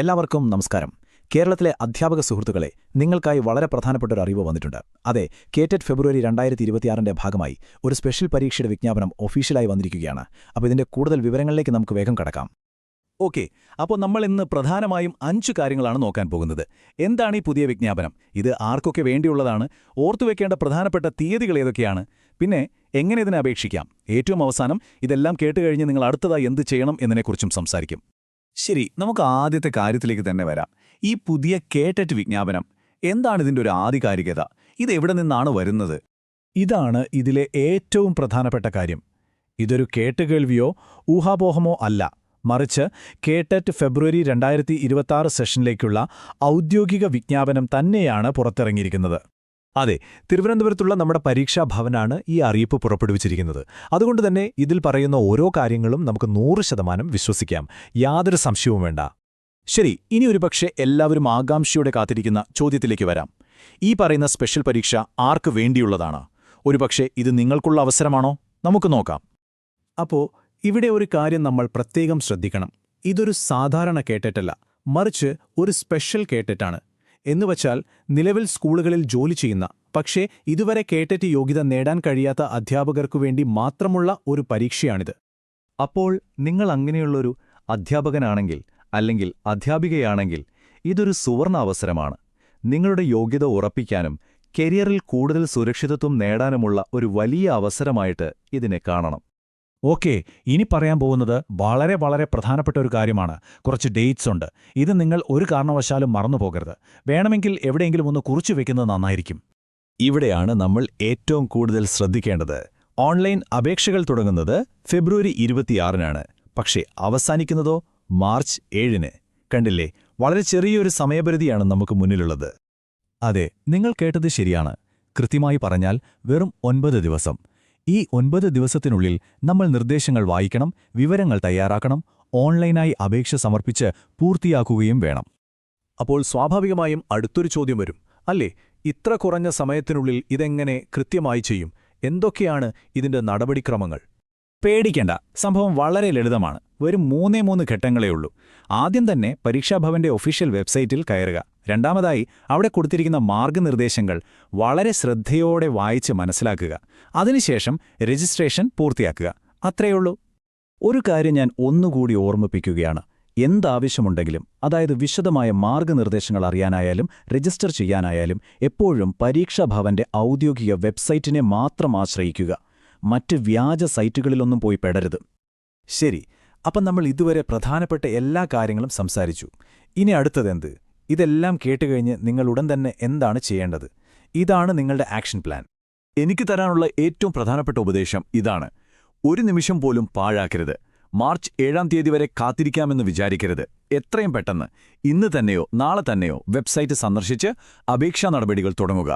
എല്ലാവർക്കും നമസ്കാരം. കേരളത്തിലെ അധ്യാപക സുഹൃത്തുക്കളെ നിങ്ങൾക്കായി വളരെ പ്രധാനപ്പെട്ട ഒരു അറിവ് വന്നിട്ടുണ്ട്. അതെ കേറ്ററ്റ് ഫെബ്രുവരി രണ്ടായിരത്തി ഇരുപത്തിയാറിന്റെ ഭാഗമായി ഒരു സ്പെഷ്യൽ പരീക്ഷയുടെ വിജ്ഞാപനം ഒഫീഷ്യലായി വന്നിരിക്കുകയാണ്. അപ്പോൾ ഇതിന്റെ കൂടുതൽ വിവരങ്ങളിലേക്ക് നമുക്ക് വേഗം കടക്കാം. ഓക്കെ അപ്പോൾ നമ്മൾ ഇന്ന് പ്രധാനമായും അഞ്ച് കാര്യങ്ങളാണ് നോക്കാൻ പോകുന്നത്. എന്താണ് ഈ പുതിയ വിജ്ഞാപനം? ഇത് ആർക്കൊക്കെ വേണ്ടിയുള്ളതാണ്? ഓർത്തുവെക്കേണ്ട പ്രധാനപ്പെട്ട തീയതികൾ ഏതൊക്കെയാണ്? പിന്നെ എങ്ങനെ ഇതിനെ അപേക്ഷിക്കാം? ഏറ്റവും അവസാനം ഇതെല്ലാം കേട്ടുകഴിഞ്ഞ് നിങ്ങൾ അടുത്തതായി എന്ത് ചെയ്യണം എന്നതിനെക്കുറിച്ചും സംസാരിക്കും. ശരി നമുക്ക് ആദ്യത്തെ കാര്യത്തിലേക്ക് തന്നെ വരാം. ഈ പുതിയ കേട്ടറ്റ് വിജ്ഞാപനം എന്താണ് ഇതിന്റെ ഒരു ആധികാരികത? ഇത് എവിടെ നിന്നാണ് വരുന്നത്? ഇതാണ് ഇതിലെ ഏറ്റവും പ്രധാനപ്പെട്ട കാര്യം. ഇതൊരു കേട്ടുകേൾവിയോ ഊഹാപോഹമോ അല്ല. മറിച്ച് കേട്ടറ്റ് ഫെബ്രുവരി രണ്ടായിരത്തി ഇരുപത്തിയാറ് സെഷനിലേക്കുള്ള ഔദ്യോഗിക വിജ്ഞാപനം തന്നെയാണ് പുറത്തിറങ്ങിയിരിക്കുന്നത്. അതെ തിരുവനന്തപുരത്തുള്ള നമ്മുടെ പരീക്ഷാ ഭവനാണ് ഈ അറിയിപ്പ് പുറപ്പെടുവിച്ചിരിക്കുന്നത്. അതുകൊണ്ട് തന്നെ ഇതിൽ പറയുന്ന ഓരോ കാര്യങ്ങളും നമുക്ക് നൂറ് ശതമാനം വിശ്വസിക്കാം. യാതൊരു സംശയവും വേണ്ട. ശരി ഇനി ഒരുപക്ഷെ എല്ലാവരും ആകാംക്ഷയോടെ കാത്തിരിക്കുന്ന ചോദ്യത്തിലേക്ക് വരാം. ഈ പറയുന്ന സ്പെഷ്യൽ പരീക്ഷ ആർക്ക് വേണ്ടിയുള്ളതാണ്? ഒരുപക്ഷെ ഇത് നിങ്ങൾക്കുള്ള അവസരമാണോ? നമുക്ക് നോക്കാം. അപ്പോ ഇവിടെ ഒരു കാര്യം നമ്മൾ പ്രത്യേകം ശ്രദ്ധിക്കണം. ഇതൊരു സാധാരണ കേട്ടറ്റല്ല മറിച്ച് ഒരു സ്പെഷ്യൽ കേട്ടറ്റാണ് എന്നുവച്ചാൽ നിലവിൽ സ്കൂളുകളിൽ ജോലി ചെയ്യുന്ന പക്ഷേ ഇതുവരെ കേട്ടറ്റ് യോഗ്യത നേടാൻ കഴിയാത്ത അധ്യാപകർക്കു വേണ്ടി മാത്രമുള്ള ഒരു പരീക്ഷയാണിത്. അപ്പോൾ നിങ്ങൾ അങ്ങനെയുള്ളൊരു അധ്യാപകനാണെങ്കിൽ അല്ലെങ്കിൽ അധ്യാപികയാണെങ്കിൽ ഇതൊരു സുവർണ അവസരമാണ്. നിങ്ങളുടെ യോഗ്യത ഉറപ്പിക്കാനും കരിയറിൽ കൂടുതൽ സുരക്ഷിതത്വം നേടാനുമുള്ള ഒരു വലിയ അവസരമായിട്ട് ഇതിനെ കാണണം. ഓക്കെ ഇനി പറയാൻ പോകുന്നത് വളരെ വളരെ പ്രധാനപ്പെട്ട ഒരു കാര്യമാണ്. കുറച്ച് ഡേറ്റ്സ് ഉണ്ട്. ഇത് നിങ്ങൾ ഒരു കാരണവശാലും മറന്നു പോകരുത്. വേണമെങ്കിൽ എവിടെയെങ്കിലും ഒന്ന് കുറിച്ചു വെക്കുന്നത് നന്നായിരിക്കും. ഇവിടെയാണ് നമ്മൾ ഏറ്റവും കൂടുതൽ ശ്രദ്ധിക്കേണ്ടത്. ഓൺലൈൻ അപേക്ഷകൾ തുടങ്ങുന്നത് ഫെബ്രുവരി ഇരുപത്തിയാറിനാണ്. പക്ഷേ അവസാനിക്കുന്നതോ മാർച്ച് ഏഴിന്. കണ്ടില്ലേ? വളരെ ചെറിയൊരു സമയപരിധിയാണ് നമുക്ക് മുന്നിലുള്ളത്. അതെ നിങ്ങൾ കേട്ടത് ശരിയാണ്. കൃത്യമായി പറഞ്ഞാൽ വെറും ഒൻപത് ദിവസം. ഈ ഒൻപത് ദിവസത്തിനുള്ളിൽ നമ്മൾ നിർദ്ദേശങ്ങൾ വായിക്കണം വിവരങ്ങൾ തയ്യാറാക്കണം ഓൺലൈനായി അപേക്ഷ സമർപ്പിച്ച് പൂർത്തിയാക്കുകയും വേണം. അപ്പോൾ സ്വാഭാവികമായും അടുത്തൊരു ചോദ്യം വരും. അല്ലേ? ഇത്ര കുറഞ്ഞ സമയത്തിനുള്ളിൽ ഇതെങ്ങനെ കൃത്യമായി ചെയ്യും? എന്തൊക്കെയാണ് ഇതിന്റെ നടപടിക്രമങ്ങൾ? പേടിക്കേണ്ട. സംഭവം വളരെ ലളിതമാണ്. വെറും മൂന്നേ മൂന്ന് ഘട്ടങ്ങളേ ഉള്ളൂ. ആദ്യം തന്നെ പരീക്ഷാഭവന്റെ ഒഫീഷ്യൽ വെബ്സൈറ്റിൽ കയറുക. രണ്ടാമതായി അവിടെ കൊടുത്തിരിക്കുന്ന മാർഗനിർദ്ദേശങ്ങൾ വളരെ ശ്രദ്ധയോടെ വായിച്ച് മനസ്സിലാക്കുക. അതിനുശേഷം രജിസ്ട്രേഷൻ പൂർത്തിയാക്കുക. അത്രയുള്ളൂ ഒരു കാര്യം ഞാൻ ഒന്നുകൂടി ഓർമ്മിപ്പിക്കുകയാണ്. എന്താവശ്യമുണ്ടെങ്കിലും അതായത് വിശദമായ മാർഗനിർദ്ദേശങ്ങൾ അറിയാനായാലും രജിസ്റ്റർ ചെയ്യാനായാലും എപ്പോഴും പരീക്ഷാഭവന്റെ ഔദ്യോഗിക വെബ്സൈറ്റിനെ മാത്രം ആശ്രയിക്കുക. മറ്റ് വ്യാജ സൈറ്റുകളിലൊന്നും പോയി പെടരുത്. ശരി അപ്പം നമ്മൾ ഇതുവരെ പ്രധാനപ്പെട്ട എല്ലാ കാര്യങ്ങളും സംസാരിച്ചു. ഇനി അടുത്തതെന്ത്? ഇതെല്ലാം കേട്ടുകഴിഞ്ഞ് നിങ്ങൾ ഉടൻ തന്നെ എന്താണ് ചെയ്യേണ്ടത്? ഇതാണ് നിങ്ങളുടെ ആക്ഷൻ പ്ലാൻ. എനിക്ക് തരാനുള്ള ഏറ്റവും പ്രധാനപ്പെട്ട ഉപദേശം ഇതാണ്. ഒരു നിമിഷം പോലും പാഴാക്കരുത്. മാർച്ച് ഏഴാം തീയതി വരെ കാത്തിരിക്കാമെന്ന് വിചാരിക്കരുത്. എത്രയും പെട്ടെന്ന്. ഇന്ന് തന്നെയോ നാളെ തന്നെയോ വെബ്സൈറ്റ് സന്ദർശിച്ച് അപേക്ഷാ നടപടികൾ തുടങ്ങുക.